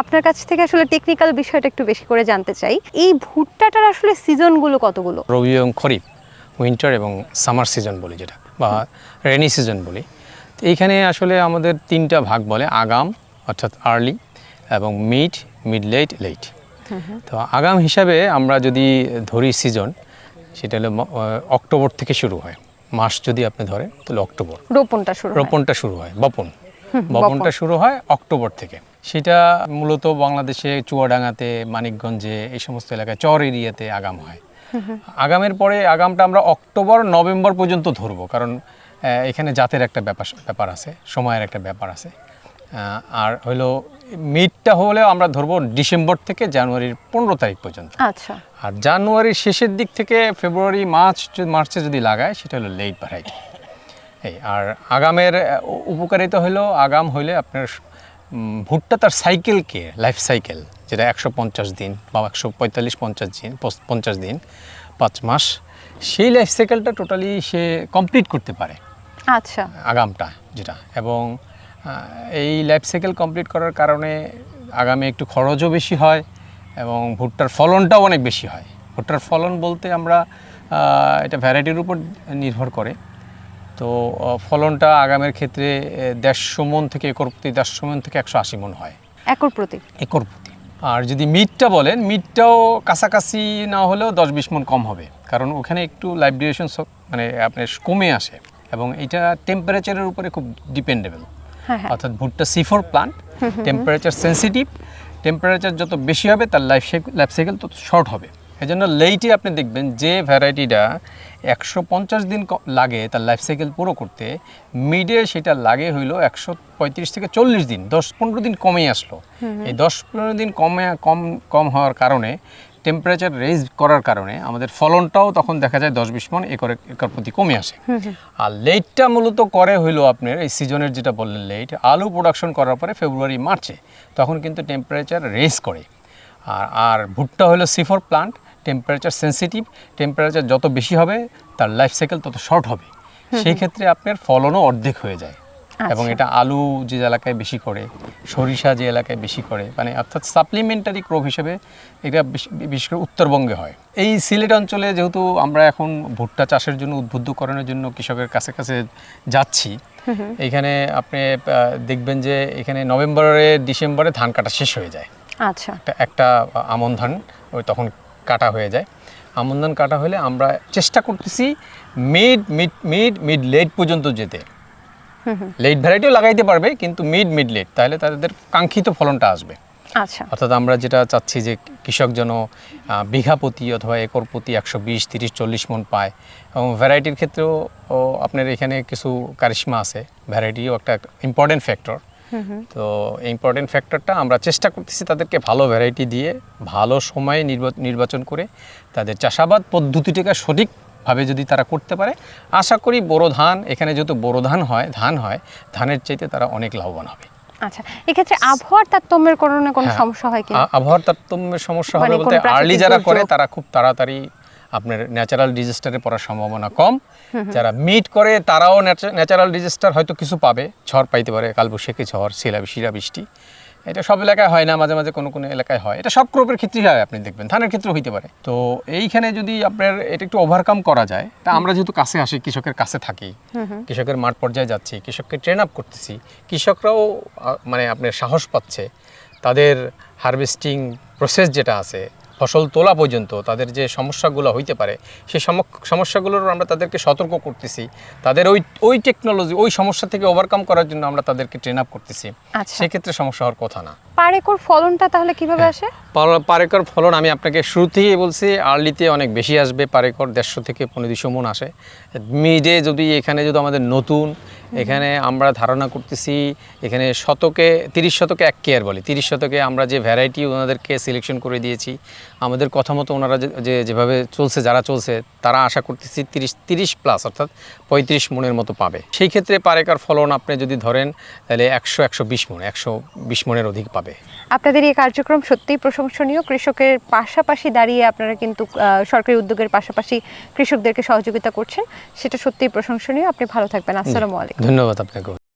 আপনার কাছ থেকে আসলে টেকনিক্যাল বিষয়টা একটু বেশি করে জানতে চাই। এই ভুট্টাটার আসলে সিজনগুলো কতগুলো? রবি এবং খরিফ উইন্টার এবং সামার সিজন বলি যেটা বা রেনি সিজন বলি। তো এইখানে আসলে আমাদের তিনটা ভাগ বলে আগাম অর্থাৎ আর্লি এবং মিড মিড লেট লেট তো আগাম হিসাবে আমরা যদি ধরি সিজন সেটা হলো অক্টোবর থেকে শুরু হয়। মাস যদি আপনি ধরেন তাহলে অক্টোবর। রোপণটা শুরু। রোপণটা শুরু হয় বপন। বপনটা শুরু হয় অক্টোবর থেকে। সেটা মূলত বাংলাদেশে চুয়াডাঙ্গাতে মানিকগঞ্জে এই সমস্ত এলাকায় চর এরিয়াতে আগাম হয়। আগামের পরে আগামটা আমরা অক্টোবর নভেম্বর পর্যন্ত ধরবো কারণ এখানে জাতের একটা ব্যাপার ব্যাপার আছে সময়ের একটা ব্যাপার আছে। আর হলো মিডটা হলেও আমরা ধরবো ডিসেম্বর থেকে জানুয়ারির পনেরো তারিখ পর্যন্ত। আচ্ছা। আর জানুয়ারির শেষের দিক থেকে ফেব্রুয়ারি মার্চ মার্চে যদি লাগায় সেটা হলো লেট ভ্যারাইটি এই আর আগামের উপকারিতা হলো আগাম হইলে আপনার ভুট্টা তার সাইকেলকে লাইফ সাইকেল যেটা একশো পঞ্চাশ দিন বা একশো পঁয়তাল্লিশ পঞ্চাশ দিন পঞ্চাশ দিন পাঁচ মাস সেই লাইফ সাইকেলটা টোটালি সে কমপ্লিট করতে পারে। আচ্ছা। আগামটা যেটা। এবং এই লাইফ সাইকেল কমপ্লিট করার কারণে আগামে একটু খরচও বেশি হয় এবং ভুট্টার ফলনটাও অনেক বেশি হয়। ভুট্টার ফলন বলতে আমরা এটা ভ্যারাইটির উপর নির্ভর করে। তো ফলনটা আগামের ক্ষেত্রে দেড়শো মন থেকে একর প্রতি দেড়শো মন থেকে একশো আশি মন হয়। একর প্রতি? একর প্রতি। আর যদি মিটটা বলেন মিটটাও কাছাকাছি না হলেও দশ বিশ মন কম হবে। কারণ ওখানে একটু লাইফ ডিউরেশন মানে আপনার কমে আসে এবং এটা টেম্পারেচারের উপরে খুব ডিপেন্ডেবল হ্যাঁ হ্যাঁ। অর্থাৎ ভুট্টা C four plant temperature sensitive temperature যত বেশি হবে তার লাইফ লাইফ সাইকেল তত শর্ট হবে। এজন্য লেইটে আপনি দেখবেন যে ভ্যারাইটিটা একশো পঞ্চাশ দিন লাগে তার লাইফ সাইকেল পুরো করতে মিডে সেটা লাগে হইল একশো পঁয়ত্রিশ থেকে চল্লিশ দিন দশ পনেরো দিন কমেই আসলো। এই দশ পনেরো দিন কমে কম কম হওয়ার কারণে টেম্পারেচার রেজ করার কারণে আমাদের ফলনটাও তখন দেখা যায় দশ বিশ মন একর একর প্রতি কমে আসে। আর লেটটা মূলত করে হইল আপনার এই সিজনের যেটা বললেন লেট আলু প্রোডাকশন করার পরে ফেব্রুয়ারি মার্চে তখন কিন্তু টেম্পারেচার রেজ করে। আর আর ভুট্টা হলো C four plant temperature sensitive temperature যত বেশি হবে তার লাইফ সাইকেল তত শর্ট হবে। সেই ক্ষেত্রে আপনার ফলনও অর্ধেক হয়ে যায়। এবং আচ্ছা। এটা আলু যে এলাকায় বেশি করে সরিষা যে এলাকায় বেশি করে মানে অর্থাৎ সাপ্লিমেন্টারি ক্রপ হিসেবে এটা বিশেষ করে উত্তরবঙ্গে হয়। এই সিলেট অঞ্চলে যেহেতু আমরা এখন ভুট্টা চাষের জন্য উদ্বুদ্ধকরণের জন্য কৃষকের কাছে কাছে যাচ্ছি এখানে আপনি দেখবেন যে এখানে নভেম্বরে ডিসেম্বরে ধান কাটা শেষ হয়ে যায়। আচ্ছা। একটা আমন ধান ওই তখন কাটা হয়ে যায়। আমন ধান কাটা হলে আমরা চেষ্টা করতেছি mid mid mid mid late পর্যন্ত যেতে। লেট ভ্যারাইটিও লাগাইতে পারবে কিন্তু মিড মিড লেট তাহলে তাদের কাঙ্ক্ষিত ফলনটা আসবে। আচ্ছা। অর্থাৎ আমরা যেটা চাচ্ছি যে কৃষক যেন আহ, বিঘা প্রতি অথবা একর প্রতি একশো বিশ তিরিশ চল্লিশ মন পায়। এবং ভ্যারাইটির ক্ষেত্রেও আপনার এখানে কিছু কারিশমা আছে। ভ্যারাইটিও একটা ইম্পর্টেন্ট ফ্যাক্টর তো ইম্পর্টেন্ট ফ্যাক্টরটা আমরা চেষ্টা করতেছি তাদেরকে ভালো ভ্যারাইটি দিয়ে ভালো সময়ে নির্বাচন করে তাদের চাষাবাদ পদ্ধতিটাকে সঠিকভাবে যদি তারা করতে পারে আশা করি বোরো ধান এখানে যেহেতু বোরো ধান হয় ধান হয় ধানের চাইতে তারা অনেক লাভবান হবে আচ্ছা এক্ষেত্রে আবহাওয়ার তারতম্যের কারণে কোনো হ্যাঁ। সমস্যা হয় আ- আবহাওয়ার তারতম্যের সমস্যা মানে হবে বলতে আর্লি যারা করে তারা খুব তাড়াতাড়ি আপনার ন্যাচারাল ডিজাস্টারে পড়ার সম্ভাবনা কম। যারা মিট করে তারাও ন্যাচারাল ডিজাস্টার হয়তো কিছু পাবে। ঝড় পাইতে পারে কালবৈশাখী ঝড় শিলা শিলা বৃষ্টি এটা সব এলাকায় হয় না মাঝে মাঝে কোনো কোনো এলাকায় হয়। এটা সব ক্রপের ক্ষেত্রেই হয় আপনি দেখবেন ধানের ক্ষেত্রেও হইতে পারে। তো এইখানে যদি আপনার এটা একটু ওভারকাম করা যায় তা আমরা যেহেতু কাছে আসি কৃষকের কাছে থাকি কৃষকের মাঠ পর্যায়ে যাচ্ছি কৃষককে ট্রেন আপ করতেছি কৃষকরাও মানে আপনার সাহস পাচ্ছে তাদের হারভেস্টিং প্রসেস যেটা আছে ফসল তোলা পর্যন্ত তাদের যে সমস্যাগুলো হইতে পারে সেই সমস্যাগুলোর আমরা তাদেরকে সতর্ক করতেছি। তাদের ওই ওই টেকনোলজি ওই সমস্যা থেকে ওভারকাম করার জন্য আমরা তাদেরকে ট্রেন আপ করতেছি। আচ্ছা। সেক্ষেত্রে সমস্যা হওয়ার কথা না। পার একর ফলনটা তাহলে কীভাবে হ্যাঁ। আসে? পার- পার একর ফলন আমি আপনাকে শুরু থেকেই বলছি আর্লিতে অনেক বেশি আসবে পার একর দেড়শো থেকে পনেরো দুশো মন আসে। মিডে যদি এখানে যদি আমাদের নতুন এখানে আমরা ধারণা করতেছি এখানে শতকে তিরিশ শতকে এক কেয়ার বলি। তিরিশ শতকে আমরা যে ভ্যারাইটি ওনাদেরকে সিলেকশন করে দিয়েছি আমাদের কথা মতো ওনারা যে- যে যেভাবে চলছে যারা চলছে তারা আশা করতেছি তিরিশ তিরিশ প্লাস অর্থাৎ পঁয়ত্রিশ মনের মতো পাবে। সেই ক্ষেত্রে পার একর ফলন আপনি যদি ধরেন তাহলে একশো একশো বিশ মন একশো বিশ মনের অধিক পাবে। আপনাদের এই কার্যক্রম সত্যিই প্রশংসনীয়। কৃষকের পাশাপাশি দাঁড়িয়ে আপনারা কিন্তু আহ, সরকারি উদ্যোগের পাশাপাশি কৃষকদেরকে সহযোগিতা করছেন। সেটা সত্যিই প্রশংসনীয়। আপনি ভালো থাকবেন। আসসালামু আলাইকুম। ধন্যবাদ আপনাকে